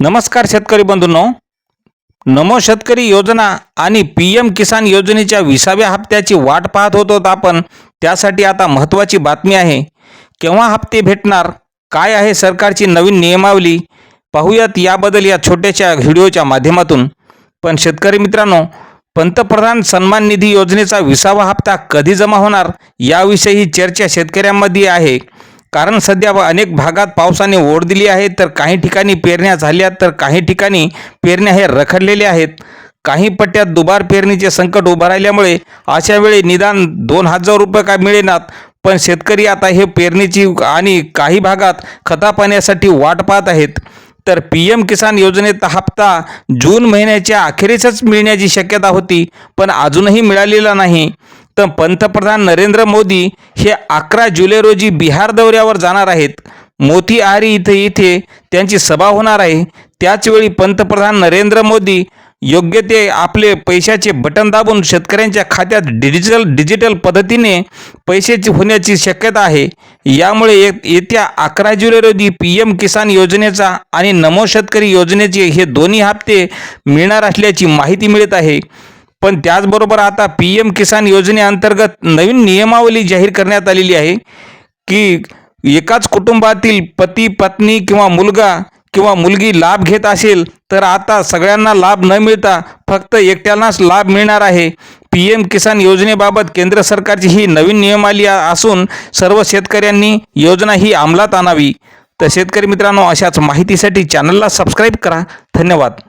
नमस्कार शेतकरी बंधूंनो. नमो शेतकरी योजना आणि पी एम किसान योजनेच्या विसाव्या हप्त्याची वाट पाहत होतो आपण त्यासाठी आता महत्त्वाची बातमी आहे. केव्हा हप्ते भेटणार? काय आहे सरकारची नवीन नियमावली? पाहूयात याबद्दल या छोट्याशा व्हिडिओच्या माध्यमातून. पण शेतकरी मित्रांनो पंतप्रधान सन्मान निधी योजनेचा विसावा हप्ता कधी जमा होणार? याविषयी चर्चा शेतकऱ्यांमध्ये आहे. कारण सध्या अनेक भागात पावसाने ओढ दिली आहे तर काही ठिकाणी पेरण्या झाल्या तर काही ठिकाणी पेरण्या हे रखडलेल्या आहेत. काही पट्ट्यात दुबार पेरणीचे संकट उभं राहिल्यामुळे अशा वेळी निदान दोन हजार रुपये काय मिळेनात पण शेतकरी आता हे पेरणीची आणि काही भागात खता पाण्यासाठी वाट पाहत आहेत. तर पी एम किसान योजनेचा हप्ता जून महिन्याच्या अखेरीसच मिळण्याची शक्यता होती पण अजूनही मिळालेला नाही. तर पंतप्रधान नरेंद्र मोदी हे अकरा जुलै रोजी बिहार दौऱ्यावर जाणार आहेत. मोतीहारी इथे इथे त्यांची सभा होणार आहे. त्याचवेळी पंतप्रधान नरेंद्र मोदी योग्य ते आपले पैशाचे बटन दाबून शेतकऱ्यांच्या खात्यात डिजिटल डिजिटल पद्धतीने पैशाची होण्याची शक्यता आहे. यामुळे येत्या अकरा जुलै रोजी पी एम किसान योजनेचा आणि नमो शेतकरी योजनेचे हे दोन्ही हप्ते मिळणार असल्याची माहिती मिळत आहे. पण त्याचबरोबर आता पी एम किसान योजनेअंतर्गत नवीन नियमावली जाहीर करण्यात आलेली आहे की एकाच कुटुंबातील पती पत्नी किंवा मुलगा किंवा मुलगी लाभ घेत असेल तर आता सगळ्यांना लाभ न मिळता फक्त एकट्यालाच लाभ मिळणार आहे. पी एम किसान योजनेबाबत केंद्र सरकारची ही नवीन नियमावली असून सर्व शेतकऱ्यांनी योजना ही अंमलात आणावी. तर शेतकरी मित्रांनो अशाच माहितीसाठी चॅनलला सबस्क्राईब करा. धन्यवाद.